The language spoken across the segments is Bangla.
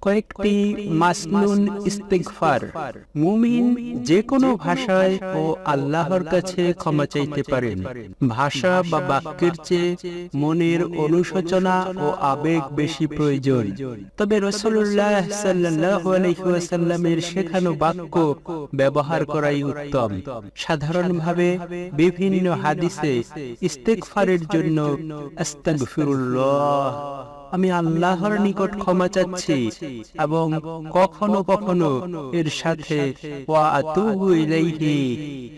কয়েকটি মাসনুন ইস্তিগফার। মুমিন যে কোনো ভাষায় ও আল্লাহর কাছে ক্ষমা চাইতে পারেন। ভাষা বা বাক্যের চেয়ে মনের অনুশোচনা ও আবেগ বেশি প্রয়োজন। তবে রসুল্লাহ সাল্লাহ আলহিহাসাল্লামের শেখানো বাক্য ব্যবহার করাই উত্তম। সাধারণভাবে বিভিন্ন হাদিসে ইস্তেকফারের জন্য আস্তাগফিরুল্লাহ। আমি আল্লাহর নিকট ক্ষমা চাচ্ছি এবং কখনো কখনো এর সাথে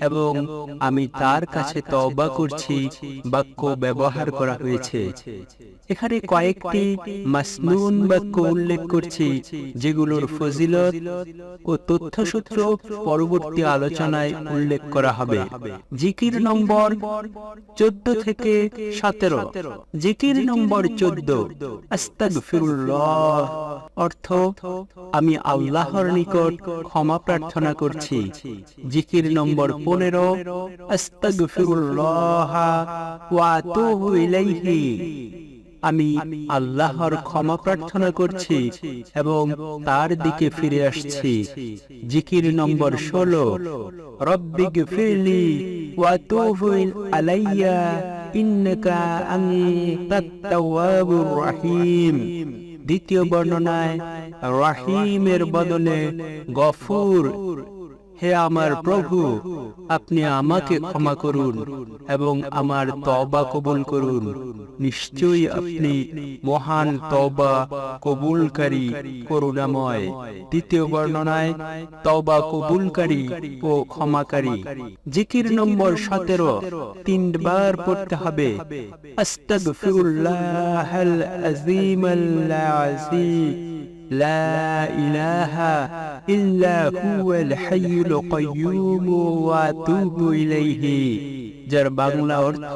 এবং আমি তার কাছে তওবা করছি, বাক্য ব্যবহার করা হয়েছে। এখানে কয়েকটি মাসনুন বাক্য উল্লেখ করছি, যেগুলোর ফজিলত ও তথ্যসূত্র পরবর্তী আলোচনায় উল্লেখ করা হবে। জিকির নম্বর চোদ্দ থেকে সতেরো। জিকির নম্বর চোদ্দ। অর্থ আমি আল্লাহর নিকট ক্ষমা প্রার্থনা করছি। জিকির নম্বর পনেরো, আস্তাগফিরুল্লাহ ওয়া আমি আল্লাহর ক্ষমা প্রার্থনা করছি এবং তার দিকে ফিরে আসছি। জিকির নম্বর ষোলো রব্বিগ ফিরলি ওয়াতুবু আলাইয়া। ইন্নাকা আনতাত তাওয়াবুর রহিম দ্বিতীয় বর্ণনায় রাহিমের বদলে গফুর। হে আমার প্রভু আপনি আমাকে ক্ষমা করুন এবং আমার তবা কবুল করুন। নিশ্চয়ই আপনি মহান তবা কবুলকারী করুণাময়। দ্বিতীয় বর্ণনায় তবা কবুলকারী ও ক্ষমাকারী। জিকির নম্বর সতেরো তিনবার পড়তে হবে। আস্তাগফিরুল্লাহাল আযীমাল আযীম। لا إله إلا هو الحي القيوم وأتوب إليه. যার বাংলা অর্থ,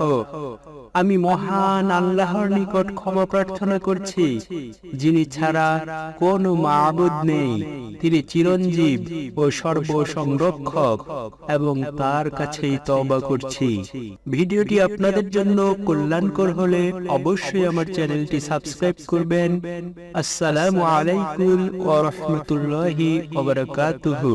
আমি মহান আল্লাহর নিকট ক্ষমা প্রার্থনা করছি, যিনি ছাড়া কোনো মাবুদ নেই। তিনি চিরঞ্জীব ও সর্বসংরক্ষক এবং তার কাছেই তওবা করছি। ভিডিওটি আপনাদের জন্য কল্যাণকর হলে অবশ্যই আমার চ্যানেলটি সাবস্ক্রাইব করবেন। আসসালামু আলাইকুম ওয়া রাহমাতুল্লাহি ওয়া বারাকাতুহু।